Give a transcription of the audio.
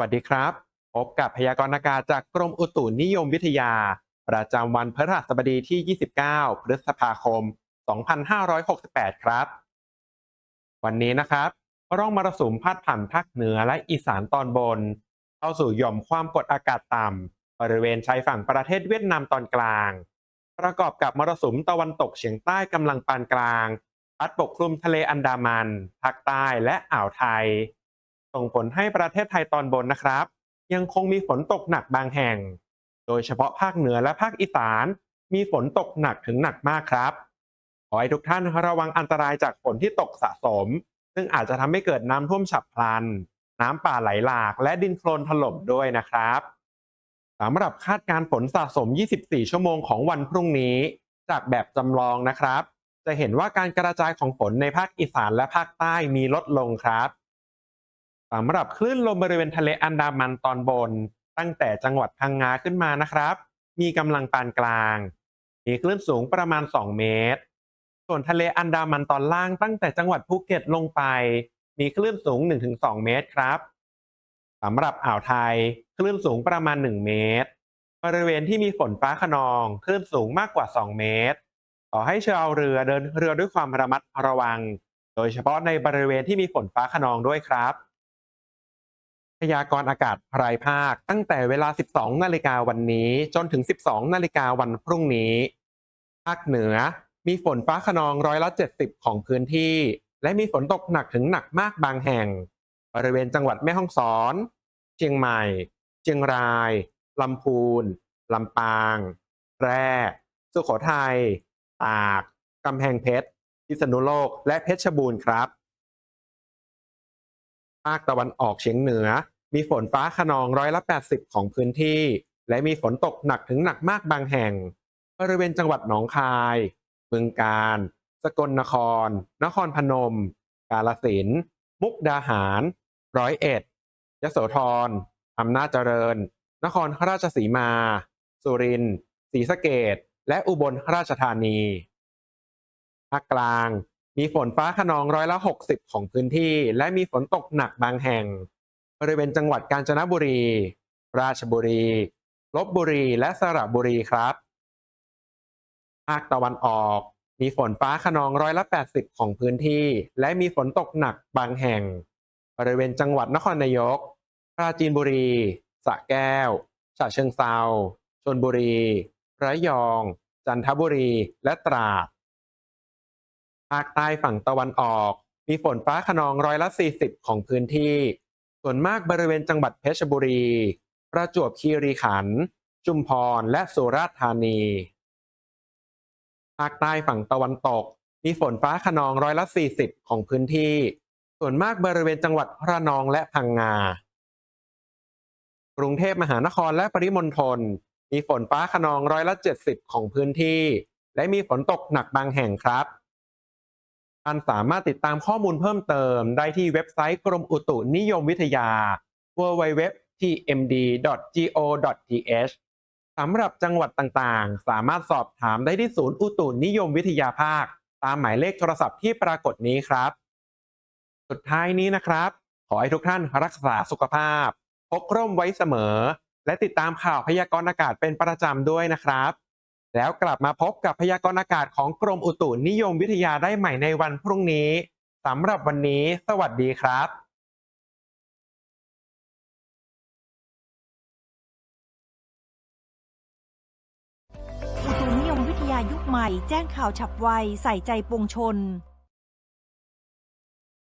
วัสดีครับ พบกับพยากรณ์อากาศจากกรมอุตุนิยมวิทยา ประจำวันพฤหัสบดีที่ 29 พฤษภาคม 2568 ครับ วันนี้นะครับร่องมรสุมพาดผ่านภาคเหนือและอีสานตอนบน เข้าสู่หย่อมความกดอากาศต่ำบริเวณชายฝั่งประเทศเวียดนามตอนกลาง ประกอบกับมรสุมตะวันตกเฉียงใต้กำลังปานกลางพัดปกคลุมทะเลอันดามันภาคใต้และอ่าวไทย ส่งผลให้ประเทศไทยตอนบนนะครับ ยังคงมีฝนตกหนักบางแห่ง โดยเฉพาะภาคเหนือและภาคอีสาน มีฝนตกหนักถึงหนักมากครับ ขอให้ทุกท่านระวังอันตรายจากฝนที่ตกสะสม ซึ่งอาจจะทำให้เกิดน้ำท่วมฉับพลัน น้ำป่าไหลหลาก และดินโคลนถล่มด้วยนะครับสำหรับคาดการณ์ฝนสะสม 24 ชั่วโมงของวันพรุ่งนี้ จากแบบจำลองนะครับ จะเห็นว่าการกระจายของฝนในภาคอีสานและภาคใต้มีลดลงครับ สำหรับคลื่นลมบริเวณทะเลอันดามันตอนบน ตั้งแต่จังหวัดพังงาขึ้นมานะครับ มีกำลังปานกลาง มีคลื่นสูงประมาณ 2 เมตร ส่วนทะเลอันดามันตอนล่างตั้งแต่จังหวัดภูเก็ตลงไป มีคลื่นสูง 1-2 เมตรครับสำหรับอ่าวไทยคลื่นสูงประมาณ 1 เมตร บริเวณที่มีฝนฟ้าขนองคลื่นสูงมากกว่า 2 เมตร ขอให้ชาวเรือเดินเรือด้วยความระมัดระวัง โดยเฉพาะในบริเวณที่มีฝนฟ้าขนองด้วยครับ พยากรณ์อากาศรายภาค ตั้งแต่เวลา 12 นาฬิกาวันนี้ จนถึง 12 นาฬิกาวันพรุ่งนี้ ภาคเหนือ มีฝนฟ้าขนองร้อยละ 70 ของพื้นที่ และมีฝนตกหนักถึงหนักมากบางแห่ง บริเวณจังหวัดแม่ฮ่องสอน เชียงใหม่ เชียงราย ลำพูน ลำปาง แพร่ สุโขทัย ตาก กำแพงเพชร พิษณุโลก และเพชรบูรณ์ครับาคตะวันออกเฉียงเหนือ มีฝนฟ้าขนองร้อยละ 80 ของพื้นที่ และมีฝนตกหนักถึงหนักมากบางแห่ง บริเวณจังหวัดหนองคายบึงกาฬสกลนคร นครพนม กาฬสิน มุกดาหาร ร้อยเอ็ด ยโสธร อำนาจเจริญ นครราชสีมา สุรินทร์ศรีสะเกษและอุบลราชธานี ภาคกลาง มีฝนฟ้าขนองร้อยละ 60 ของพื้นที่ และมีฝนตกหนักบางแห่ง บริเวณจังหวัดกาญจนบุรี ราชบุรี ลบบุรี และสระบุรีครับ ภาคตะวันออก มีฝนฟ้าขนองร้อยละ 80 ของพื้นที่ และมีฝนตกหนักบางแห่ง บริเวณจังหวัดนครนายก ปราจีนบุรี สระแก้ว ฉะเชิงเซาชลบุรี ระยอง จันทบุรี และตราด ภาคใต้ฝั่งตะวันออก มีฝนฟ้าขนองร้อยละ 40 ของพื้นที่ ส่วนมากบริเวณจังหวัดเพชรบุรี ประจวบคีรีขันธ์ชุมพรและสุราษฎร์ธานี ภาคใต้ฝั่งตะวันตก มีฝนฟ้าขนองร้อยละ 40 ของพื้นที่ ส่วนมากบริเวณจังหวัดพระนองและพังงา กรุงเทพมหานครและปริมณฑลมีฝนฟ้าขนองร้อยละ 70 ของพื้นที่ และมีฝนตกหนักบางแห่งครับานสามารถติดตามข้อมูลเพิ่มเติมได้ที่เว็บไซต์กรมอุตุนิยมวิทยา www.tmd.go.th สำหรับจังหวัดต่างๆ สามารถสอบถามได้ที่ศูนย์อุตุนิยมวิทยาภาค ตามหมายเลขโทรศัพท์ที่ปรากฏนี้ครับ สุดท้ายนี้นะครับ ขอให้ทุกท่านรักษาสุขภาพพกร่มไว้เสมอ และติดตามข่าวพยากรณ์อากาศเป็นประจำด้วยนะครับ แล้วกลับมาพบกับพยากรณ์อากาศของกรมอุตุนิยมวิทยาได้ใหม่ในวันพรุ่งนี้สำหรับวันนี้ สวัสดีครับอุตุนิยมวิทยายุคใหม่ แจ้งข่าวฉับไว ใส่ใจปวงชน